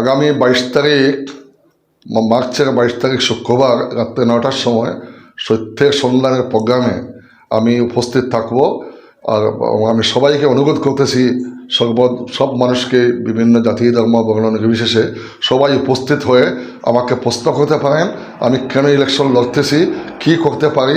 আগামী বাইশ তারিখ মার্চের বাইশ তারিখ শুক্রবার রাত্রে নটার সময় সত্যের সন্ধানের প্রোগ্রামে আমি উপস্থিত থাকব। আর আমি সবাইকে অনুরোধ করতেছি সর্ব সব মানুষকে বিভিন্ন জাতি, ধর্ম, বর্ণ নির্বিশেষে সবাই উপস্থিত হয়ে আমাকে প্রশ্ন করতে পারেন, আমি কেন ইলেকশন লড়তেছি, কী করতে পারি,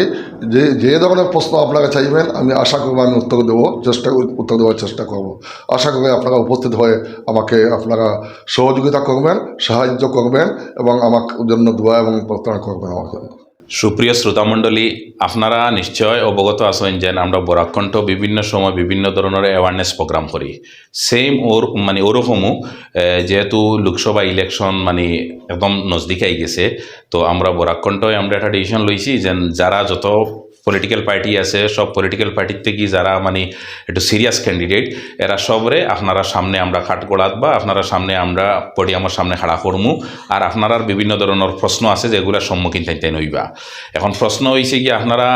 যে যে ধরনের প্রশ্ন আপনারা চাইবেন, আমি আশা করব আমি উত্তর দেবো, চেষ্টা উত্তর দেওয়ার চেষ্টা করব। আশা করি আপনারা উপস্থিত হয়ে আমাকে, আপনারা সহযোগিতা করবেন, সাহায্য করবেন এবং আমার জন্য দোয়া এবং প্রার্থনা করবেন আমার জন্য। সুপ্রিয় শ্রোতামণ্ডলী, আপনারা নিশ্চয় অবগত আছেন যে আমরা বরাকণ্ঠ বিভিন্ন সময় বিভিন্ন ধরনের অ্যাওয়ারনেস প্রোগ্রাম করি। সেম ওর মানে ওরকমও যেহেতু লোকসভা ইলেকশন মানে একদম নজদিকে আই গেছে, তো আমরা বরাকণ্ঠে আমরা একটা ডিসিশন লইছি যে যারা যত পলিটিক্যাল পার্টি আছে, সব পলিটিক্যাল পার্টির থেকে যারা মানে একটু সিরিয়াস ক্যান্ডিডেট এরা সবরে আপনারা সামনে আমরা খাটগোড়াত বা আপনারা সামনে আমরা পডিয়ামের সামনে খাড়া করমু। আর আপনারা বিভিন্ন ধরনের প্রশ্ন আছে যেগুলোর সম্মুখীন থাকতে নইবা এখন প্রশ্ন হয়েছে কি আপনারা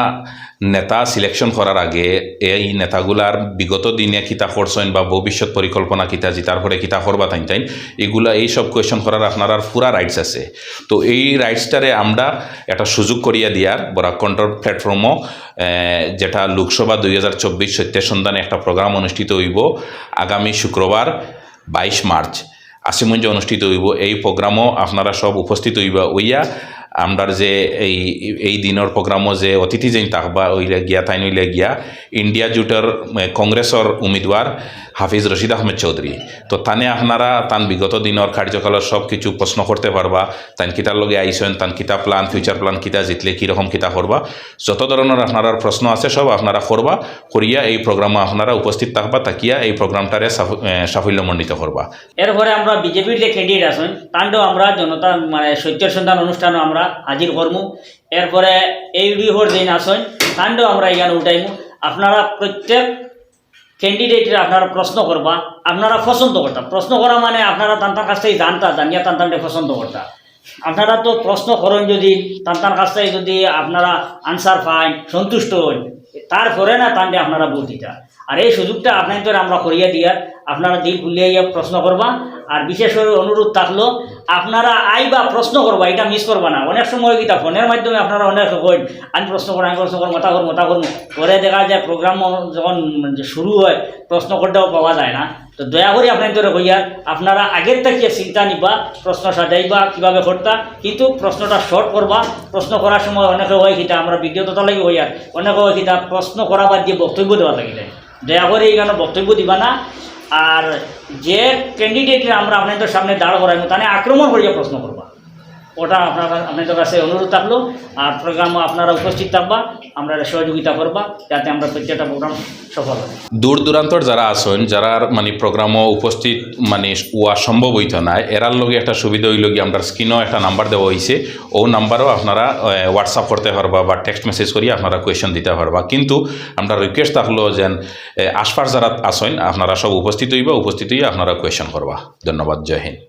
নেতা সিলেকশন করার আগে এই নেতাগুলার বিগত দিনে কিতা করছেন বা ভবিষ্যৎ পরিকল্পনা কিতা, জিতার পরে কিতা করবা তাই তাই এগুলা এই সব কোয়েশন করার আপনার পুরা রাইটস আছে। তো এই রাইটসটারে আমরা একটা সুযোগ করিয়া দিয়ার বরাকণ্ঠর প্ল্যাটফর্মও যেটা লোকসভা দুই হাজার চব্বিশ সত্যের সন্ধানে একটা প্রোগ্রাম অনুষ্ঠিত হইব আগামী শুক্রবার বাইশ মার্চ। আশিমঞ্জে অনুষ্ঠিত হইব। এই প্রোগ্রামও আপনারা সব উপস্থিত হইবা ওইয়া আমরার যে এই এই দিনের প্রোগ্রামও যে অতিথি যেন থাকবা ওইলে গিয়া তাই নইলে গিয়া ইন্ডিয়া জুটের কংগ্রেসর উমিদবার হাফিজ রশিদ আহমেদ চৌধুরী তো তানে আপনারা তান বিগত দিনের কার্যকালের সব কিছু প্রশ্ন করতে পারবা তান কিতার লগে আইসেন তান কিতা প্ল্যান ফিউচার প্ল্যান কিতা জিতলে কীরকম কিতা করবা যত ধরনের আপনারা প্রশ্ন আছে, সব আপনারা করবা করিয়া এই প্রোগ্রামে আপনারা উপস্থিত থাকবা, তাকিয়া এই প্রোগ্রামটারে সাফ- সাফল্যমণ্ডিত করবা এরপরে আমরা বিজেপির যে ক্যান্ডিডেট আছেন তান্ডেও আমরা জনতা মানে সত্যের সন্ধান অনুষ্ঠানও আমরা হাজির করমু। এরপরে এই বিহর দিন আসেন তান্ডেও আমরা এখানে উঠাইমু। আপনারা প্রত্যেক ক্যান্ডিডেটের আপনারা প্রশ্ন করবা, আপনারা পছন্দ করতা। প্রশ্ন করা মানে আপনারা তান্তার কাছ থেকে জানতা, জানিয়া তান্তানটা পছন্দ করতা। আপনারা তো প্রশ্ন করেন যদি, তান্তার কাছ থেকে যদি আপনারা আনসার পান সন্তুষ্ট হন তারপরে না তান্ডে আপনারা ভোট দিতা। আর এই সুযোগটা আপনাদের আমরা করিয়া দিয়ার, আপনারা দিল খুলিয়া প্রশ্ন করবা আর বিশেষ করে অনুরোধ থাকল, আপনারা আইবা প্রশ্ন করবা, এটা মিস করবা না। অনেক সময় কিতা ফোনের মাধ্যমে আপনারা অনেক কইন, আমি প্রশ্ন করো, আমি প্রশ্ন করো মতা করো মতা করব পরে দেখা যায় প্রোগ্রাম যখন শুরু হয়, প্রশ্ন করতেও পাওয়া যায় না। তো দয়া করে আপনাদের হইয়ার আপনারা আগের থেকে চিন্তা নিবা, প্রশ্ন সাজাইবা, কীভাবে করতা। কিন্তু প্রশ্নটা শর্ট করবা। প্রশ্ন করার সময় অনেকে হয় কিতা, আমরা ভিডিও তো লাগে হইয়ার অনেকে হয় কিতা, প্রশ্ন করা বাদ দিয়ে বক্তব্য দেওয়া লাগিলে দয়া করে এইখানে বক্তব্য দিবা না। আর যে ক্যান্ডিডেটের আমরা আপনাদের সামনে দাঁড় করাইব তাহলে আক্রমণ করিয়া প্রশ্ন করবা। ওটা আপনার, আপনাদের কাছে অনুরোধ থাকল, আর প্রোগ্রামও আপনারা উপস্থিত থাকবা, আমরা সহযোগিতা করবা, যাতে আমরা প্রত্যেকটা প্রোগ্রাম সফল হয়। দূর দূরান্তর যারা আছেন, যারা মানে প্রোগ্রামও উপস্থিত মানে ওয়া সম্ভব হইতো না, এরার লগে একটা সুবিধা হইল কি, আমরা স্ক্রিনও একটা নাম্বার দেওয়া হয়েছে ও নাম্বারও আপনারা হোয়াটসঅ্যাপ করতে পারবা বা টেক্সট মেসেজ করিয়ে আপনারা কোয়েশন দিতে পারবা। কিন্তু আমরা রিকোয়েস্ট থাকল যেন আশপাশ যারা আছেন, আপনারা সব উপস্থিত হইবা, উপস্থিত হইয়া আপনারা কোয়েশন করবা। ধন্যবাদ, জয় হিন্দ।